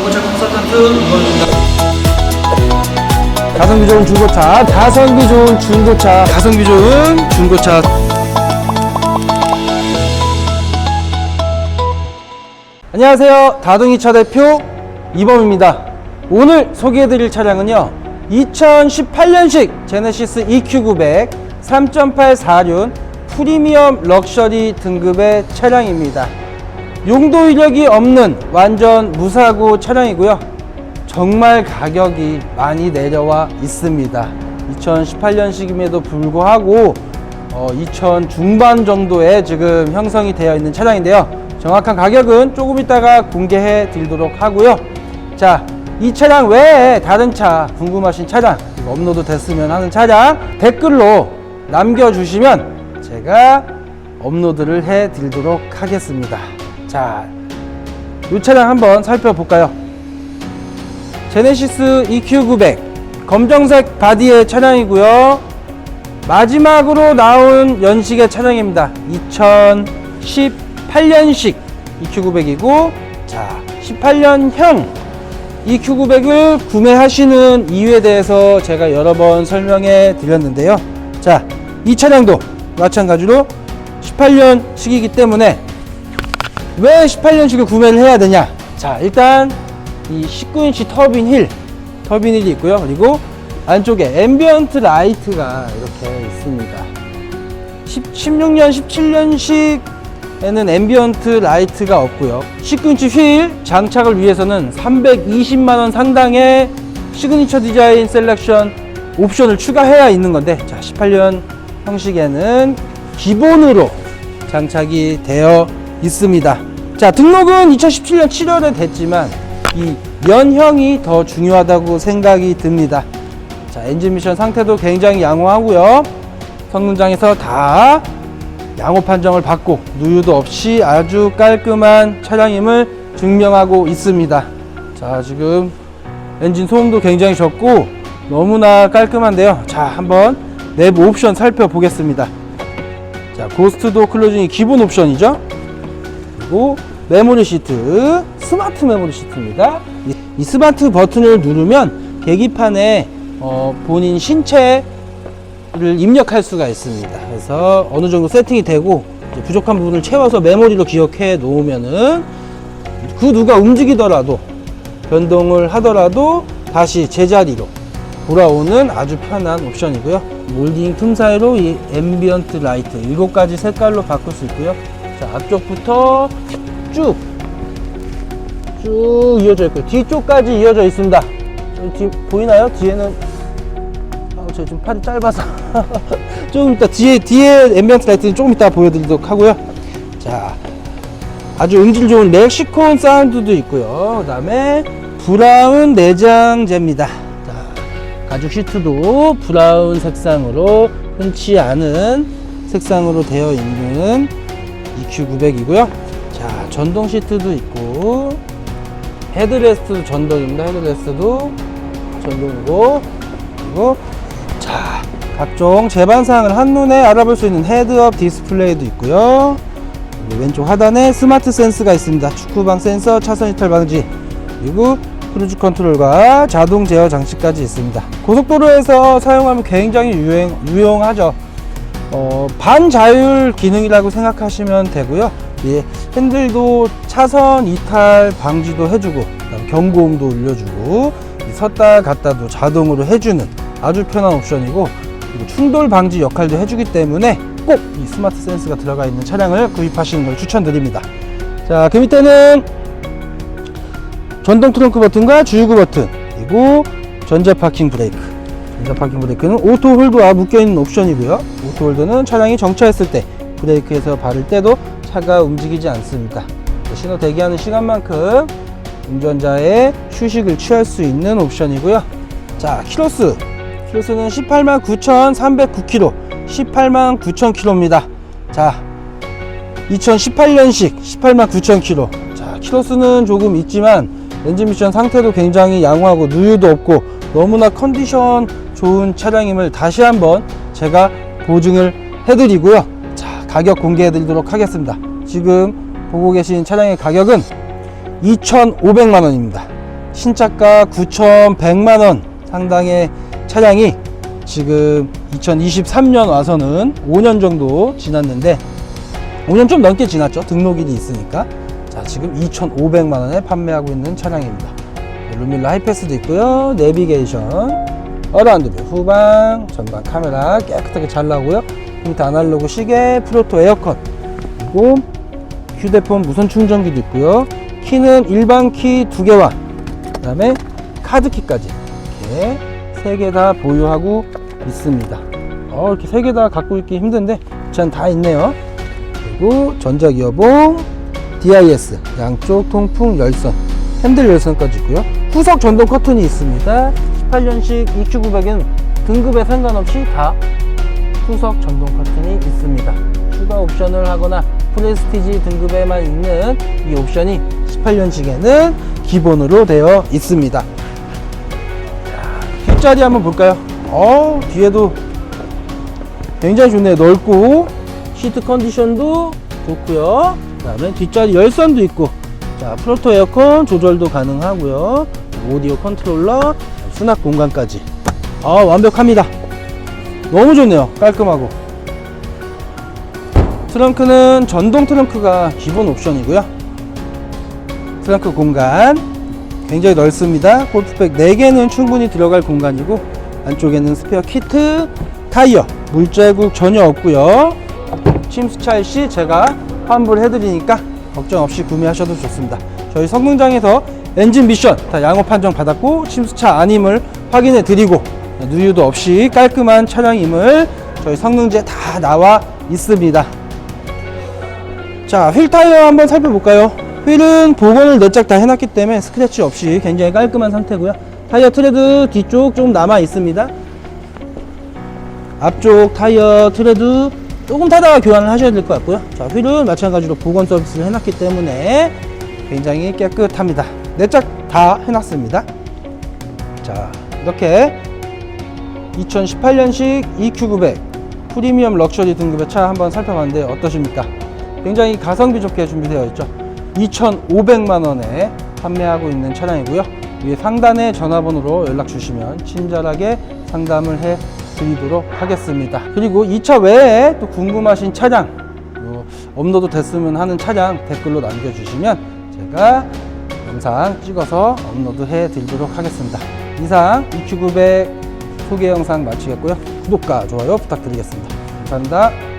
중고차 컨설턴트 이건입니다. 가성비 좋은 중고차, 가성비 좋은 중고차, 가성비 좋은 중고차. 안녕하세요. 다둥이차 대표 이범입니다. 오늘 소개해드릴 차량은요. 2018년식 제네시스 EQ900 3.8 4륜 프리미엄 럭셔리 등급의 차량입니다. 용도 이력이 없는 완전 무사고 차량이고요. 정말 가격이 많이 내려와 있습니다. 2018년식임에도 불구하고 어, 2000 중반 정도에 지금 형성이 되어 있는 차량인데요. 정확한 가격은 조금 이따가 공개해 드리도록 하고요. 자, 이 차량 외에 다른 차 궁금하신 차량 업로드 됐으면 하는 차량 댓글로 남겨주시면 제가 업로드를 해 드리도록 하겠습니다. 자, 이 차량 한번 살펴볼까요? 제네시스 EQ900 검정색 바디의 차량이고요. 마지막으로 나온 연식의 차량입니다. 2018년식 EQ900이고 자 18년형 EQ900을 구매하시는 이유에 대해서 제가 여러 번 설명해 드렸는데요. 자, 이 차량도 마찬가지로 18년식이기 때문에 왜 18년식을 구매를 해야 되냐? 자, 일단 이 19인치 터빈 힐, 터빈 힐이 있고요. 그리고 안쪽에 앰비언트 라이트가 이렇게 있습니다. 10, 16년, 17년식에는 앰비언트 라이트가 없고요. 19인치 휠 장착을 위해서는 320만원 상당의 시그니처 디자인 셀렉션 옵션을 추가해야 있는 건데, 자, 18년 형식에는 기본으로 장착이 되어 있습니다. 자, 등록은 2017년 7월에 됐지만, 이 연형이 더 중요하다고 생각이 듭니다. 자, 엔진 미션 상태도 굉장히 양호하고요. 성능장에서 다 양호 판정을 받고 누유도 없이 아주 깔끔한 차량임을 증명하고 있습니다. 자, 지금 엔진 소음도 굉장히 적고 너무나 깔끔한데요. 자, 한번 내부 옵션 살펴보겠습니다. 자, 고스트도 클로징이 기본 옵션이죠. 그리고 메모리 시트, 스마트 메모리 시트입니다. 이, 이 스마트 버튼을 누르면 계기판에 어, 본인 신체를 입력할 수가 있습니다. 그래서 어느 정도 세팅이 되고 부족한 부분을 채워서 메모리로 기억해 놓으면은 그 누가 움직이더라도 변동을 하더라도 다시 제자리로 돌아오는 아주 편한 옵션이고요. 몰딩 틈 사이로 이 앰비언트 라이트 7가지 색깔로 바꿀 수 있고요. 자, 앞쪽부터 쭉, 쭉 이어져 있고요. 뒤쪽까지 이어져 있습니다. 뒤, 보이나요? 뒤에는, 아, 저 지금 팔이 짧아서. 조금 이따 뒤에, 뒤에 앰비언트 라이트는 조금 이따 보여드리도록 하고요. 자, 아주 음질 좋은 렉시콘 사운드도 있고요. 그 다음에 브라운 내장재입니다. 자, 가죽 시트도 브라운 색상으로 흔치 않은 색상으로 되어 있는 EQ900이고요. 자, 전동 시트도 있고 헤드레스트도 전동입니다. 헤드레스트도 전동이고 그리고 자, 각종 제반 사항을 한눈에 알아볼 수 있는 헤드업 디스플레이도 있고요. 왼쪽 하단에 스마트 센스가 있습니다. 축구방 센서, 차선 이탈 방지, 그리고 크루즈 컨트롤과 자동 제어 장치까지 있습니다. 고속도로에서 사용하면 굉장히 유행, 유용하죠. 어, 반자율 기능이라고 생각하시면 되고요. 예, 핸들도 차선 이탈 방지도 해주고, 경고음도 울려주고, 이 섰다 갔다도 자동으로 해주는 아주 편한 옵션이고, 그리고 충돌 방지 역할도 해주기 때문에 꼭 이 스마트 센스가 들어가 있는 차량을 구입하시는 걸 추천드립니다. 자, 그 밑에는 전동 트렁크 버튼과 주유구 버튼, 그리고 전자 파킹 브레이크. 전자 파킹 브레이크는 오토 홀드와 묶여있는 옵션이고요. 오토 홀드는 차량이 정차했을 때 브레이크에서 바를 때도 차가 움직이지 않습니다. 신호 대기하는 시간만큼 운전자의 휴식을 취할 수 있는 옵션이고요. 자, 키로수. 키로수는 18만 9,309km, 18만 9,000km입니다. 자, 2018년식 18만 9,000km. 자, 키로수는 조금 있지만 엔진 미션 상태도 굉장히 양호하고 누유도 없고 너무나 컨디션 좋은 차량임을 다시 한번 제가 보증을 해드리고요. 자, 가격 공개해 드리도록 하겠습니다. 지금 보고 계신 차량의 가격은 2,500만 원입니다. 신차가 9,100만 원 상당의 차량이 지금 2023년 와서는 5년 정도 지났는데 5년 좀 넘게 지났죠. 등록일이 있으니까. 자, 지금 2,500만 원에 판매하고 있는 차량입니다. 루밀라 하이패스도 있고요. 내비게이션, 어라운드 뷰, 후방, 전방 카메라 깨끗하게 잘 나오고요. 컴퓨터 아날로그 시계, 프로토 에어컨, 그리고 휴대폰 무선 충전기도 있고요. 키는 일반 키 두 개와 그 다음에 카드 키까지 이렇게 세 개 다 보유하고 있습니다. 어, 이렇게 세 개 다 갖고 있기 힘든데 전 다 있네요. 그리고 전자기어봉, DIS, 양쪽 통풍 열선, 핸들 열선까지 있고요. 후석 전동 커튼이 있습니다. 18년식 EQ900은 등급에 상관없이 다 후석 전동 커튼이 있습니다. 추가 옵션을 하거나 프레스티지 등급에만 있는 이 옵션이 18년식에는 기본으로 되어 있습니다. 자, 뒷자리 한번 볼까요? 어, 뒤에도 굉장히 좋네요. 넓고 시트 컨디션도 좋고요. 그다음에 뒷자리 열선도 있고, 자 프로토 에어컨 조절도 가능하고요. 오디오 컨트롤러, 수납 공간까지. 아 완벽합니다. 너무 좋네요. 깔끔하고. 트렁크는 전동 트렁크가 기본 옵션이고요. 트렁크 공간 굉장히 넓습니다. 골프백 4개는 충분히 들어갈 공간이고 안쪽에는 스페어 키트, 타이어, 물자국 전혀 없고요. 침수차일 시 제가 환불 해드리니까 걱정 없이 구매하셔도 좋습니다. 저희 성능장에서 엔진 미션 다 양호 판정 받았고 침수차 아님을 확인해 드리고 누유도 없이 깔끔한 차량임을 저희 성능지에 다 나와 있습니다. 자, 휠 타이어 한번 살펴볼까요? 휠은 복원을 네짝다 해놨기 때문에 스크래치 없이 굉장히 깔끔한 상태고요. 타이어 트레드 뒤쪽 좀 남아 있습니다. 앞쪽 타이어 트레드 조금 타다가 교환을 하셔야 될 것 같고요. 자, 휠은 마찬가지로 복원 서비스를 해놨기 때문에 굉장히 깨끗합니다. 네짝다 해놨습니다. 자, 이렇게 2018년식 EQ900 프리미엄 럭셔리 등급의 차 한번 살펴봤는데 어떠십니까? 굉장히 가성비 좋게 준비되어 있죠. 2,500만 원에 판매하고 있는 차량이고요. 위에 상단에 전화번호로 연락 주시면 친절하게 상담을 해 드리도록 하겠습니다. 그리고 이 차 외에 또 궁금하신 차량, 요 업로드 됐으면 하는 차량 댓글로 남겨주시면 제가 영상 찍어서 업로드 해 드리도록 하겠습니다. 이상 EQ900 소개 영상 마치겠고요. 구독과 좋아요 부탁드리겠습니다. 감사합니다.